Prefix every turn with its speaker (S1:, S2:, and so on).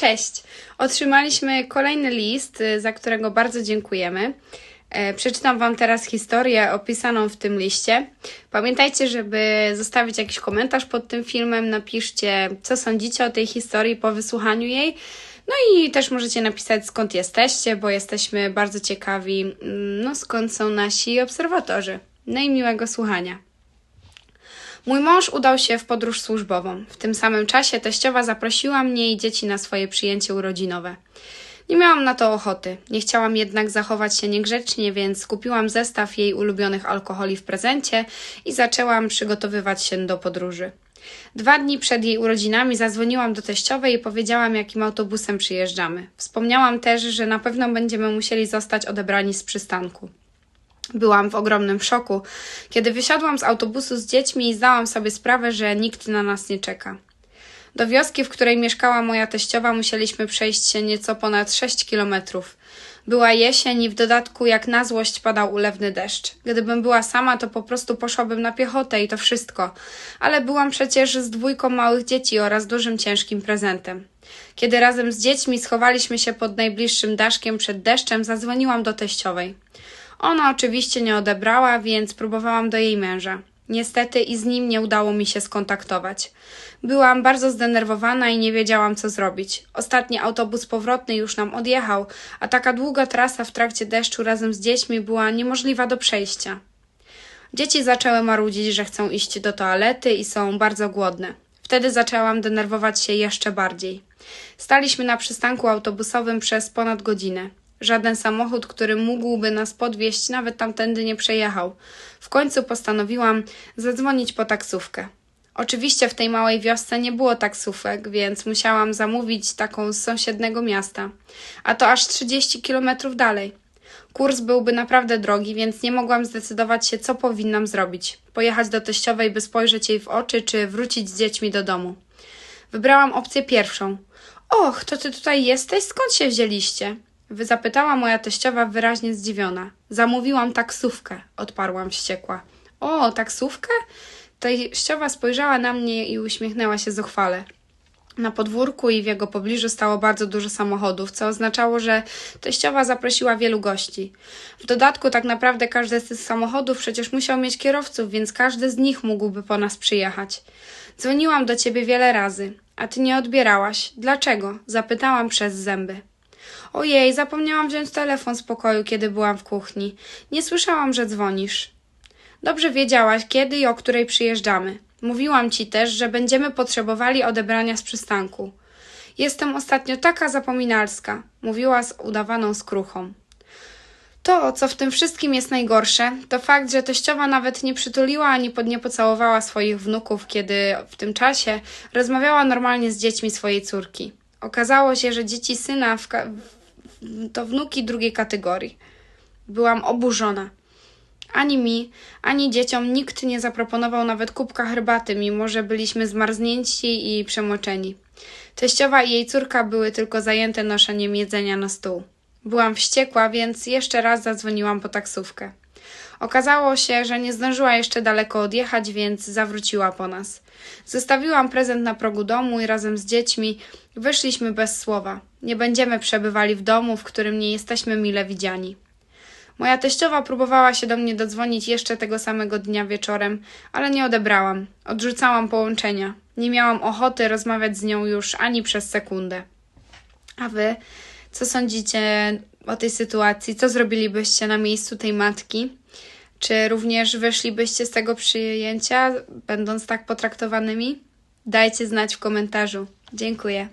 S1: Cześć! Otrzymaliśmy kolejny list, y, za którego bardzo dziękujemy. E, Przeczytam Wam teraz historię opisaną w tym liście. Pamiętajcie, żeby zostawić jakiś komentarz pod tym filmem. Napiszcie, co sądzicie o tej historii po wysłuchaniu jej. No i też możecie napisać, skąd jesteście, bo jesteśmy bardzo ciekawi, mm, no skąd są nasi obserwatorzy. No i miłego słuchania. Mój mąż udał się w podróż służbową. W tym samym czasie teściowa zaprosiła mnie i dzieci na swoje przyjęcie urodzinowe. Nie miałam na to ochoty. Nie chciałam jednak zachować się niegrzecznie, więc kupiłam zestaw jej ulubionych alkoholi w prezencie i zaczęłam przygotowywać się do podróży. Dwa dni przed jej urodzinami zadzwoniłam do teściowej i powiedziałam, jakim autobusem przyjeżdżamy. Wspomniałam też, że na pewno będziemy musieli zostać odebrani z przystanku. Byłam w ogromnym szoku, kiedy wysiadłam z autobusu z dziećmi i zdałam sobie sprawę, że nikt na nas nie czeka. Do wioski, w której mieszkała moja teściowa, musieliśmy przejść się nieco ponad 6 kilometrów. Była jesień i w dodatku jak na złość padał ulewny deszcz. Gdybym była sama, to po prostu poszłabym na piechotę i to wszystko. Ale byłam przecież z dwójką małych dzieci oraz dużym ciężkim prezentem. Kiedy razem z dziećmi schowaliśmy się pod najbliższym daszkiem przed deszczem, zadzwoniłam do teściowej. Ona oczywiście nie odebrała, więc próbowałam do jej męża. Niestety i z nim nie udało mi się skontaktować. Byłam bardzo zdenerwowana i nie wiedziałam, co zrobić. Ostatni autobus powrotny już nam odjechał, a taka długa trasa w trakcie deszczu razem z dziećmi była niemożliwa do przejścia. Dzieci zaczęły marudzić, że chcą iść do toalety i są bardzo głodne. Wtedy zaczęłam denerwować się jeszcze bardziej. Staliśmy na przystanku autobusowym przez ponad godzinę. Żaden samochód, który mógłby nas podwieźć, nawet tamtędy nie przejechał. W końcu postanowiłam zadzwonić po taksówkę. Oczywiście w tej małej wiosce nie było taksówek, więc musiałam zamówić taką z sąsiedniego miasta, a to aż 30 kilometrów dalej. Kurs byłby naprawdę drogi, więc nie mogłam zdecydować się, co powinnam zrobić. Pojechać do teściowej, by spojrzeć jej w oczy, czy wrócić z dziećmi do domu. Wybrałam opcję pierwszą. Och, to ty tutaj jesteś? Skąd się wzięliście? Zapytała moja teściowa wyraźnie zdziwiona. Zamówiłam taksówkę, odparłam wściekła. O, taksówkę? Teściowa spojrzała na mnie i uśmiechnęła się zuchwale. Na podwórku i w jego pobliżu stało bardzo dużo samochodów, co oznaczało, że teściowa zaprosiła wielu gości. W dodatku, tak naprawdę każdy z tych samochodów przecież musiał mieć kierowców, więc każdy z nich mógłby po nas przyjechać. Dzwoniłam do ciebie wiele razy, a ty nie odbierałaś. Dlaczego? Zapytałam przez zęby. Ojej, zapomniałam wziąć telefon z pokoju, kiedy byłam w kuchni. Nie słyszałam, że dzwonisz. Dobrze wiedziałaś, kiedy i o której przyjeżdżamy. Mówiłam ci też, że będziemy potrzebowali odebrania z przystanku. Jestem ostatnio taka zapominalska, mówiła z udawaną skruchą. To, co w tym wszystkim jest najgorsze, to fakt, że teściowa nawet nie przytuliła ani pod nie pocałowała swoich wnuków, kiedy w tym czasie rozmawiała normalnie z dziećmi swojej córki. Okazało się, że dzieci syna w to wnuki drugiej kategorii. Byłam oburzona. Ani mi, ani dzieciom nikt nie zaproponował nawet kubka herbaty, mimo że byliśmy zmarznięci i przemoczeni. Teściowa i jej córka były tylko zajęte noszeniem jedzenia na stół. Byłam wściekła, więc jeszcze raz zadzwoniłam po taksówkę. Okazało się, że nie zdążyła jeszcze daleko odjechać, więc zawróciła po nas. Zostawiłam prezent na progu domu i razem z dziećmi wyszliśmy bez słowa. Nie będziemy przebywali w domu, w którym nie jesteśmy mile widziani. Moja teściowa próbowała się do mnie dodzwonić jeszcze tego samego dnia wieczorem, ale nie odebrałam. Odrzucałam połączenia. Nie miałam ochoty rozmawiać z nią już ani przez sekundę. A wy, co sądzicie o tej sytuacji? Co zrobilibyście na miejscu tej matki? Czy również wyszlibyście z tego przyjęcia, będąc tak potraktowanymi? Dajcie znać w komentarzu. Dziękuję.